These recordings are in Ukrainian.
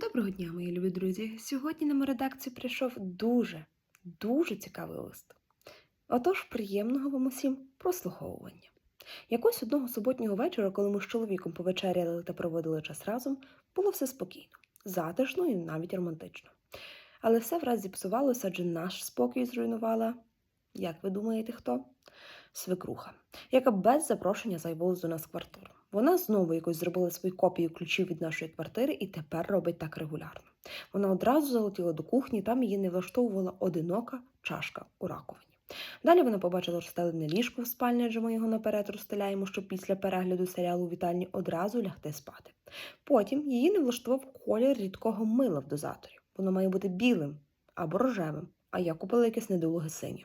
Доброго дня, мої любі друзі. Сьогодні на мою редакцію прийшов дуже, дуже цікавий лист. Отож, приємного вам усім прослуховування. Якось одного суботнього вечора, коли ми з чоловіком повечеряли та проводили час разом, було все спокійно, затишно і навіть романтично. Але все враз зіпсувалося, адже наш спокій зруйнувала, як ви думаєте, хто? Свекруха, яка без запрошення заявилась до нас квартиру. Вона знову якось зробила свою копію ключів від нашої квартири і тепер робить так регулярно. Вона одразу залетіла до кухні, там її не влаштовувала одинока чашка у раковині. Далі вона побачила розстелене ліжко в спальні, адже ми його наперед розстеляємо, щоб після перегляду серіалу у вітальні одразу лягти спати. Потім її не влаштував колір рідкого мила в дозаторі. Воно має бути білим або рожевим, а я купила якесь недолуге синє.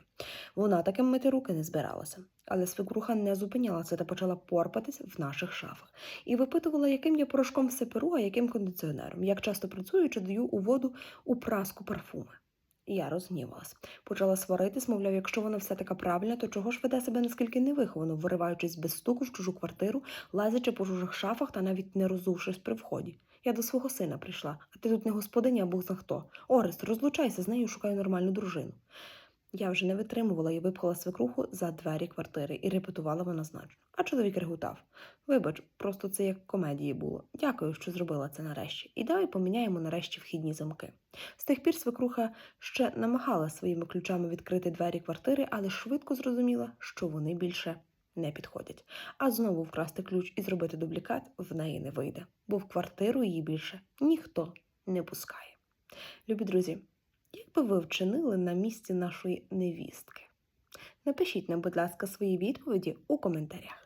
Вона таким мити руки не збиралася, але свекруха не зупинялася та почала порпатись в наших шафах і випитувала, яким я порошком все перу, а яким кондиціонером, як часто працюю чи даю у воду у праску парфуми. Я розгнівалась. Почала сваритись, мовляв, якщо вона все така правильна, то чого ж веде себе наскільки невиховано, вириваючись без стуку в чужу квартиру, лазячи по чужих шафах та навіть не розувшись при вході. Я до свого сина прийшла, а ти тут не господиня, а Бог за хто. Орест, розлучайся з нею, шукаю нормальну дружину. Я вже не витримувала і випхала свекруху за двері квартири і репетувала вона значно. А чоловік реготав. Вибач, просто це як комедії було. Дякую, що зробила це нарешті. І давай поміняємо нарешті вхідні замки. З тих пір свекруха ще намагала своїми ключами відкрити двері квартири, але швидко зрозуміла, що вони більше не підходять. А знову вкрасти ключ і зробити дублікат в неї не вийде, бо в квартиру її більше ніхто не пускає. Любі друзі, як би ви вчинили на місці нашої невістки? Напишіть нам, будь ласка, свої відповіді у коментарях.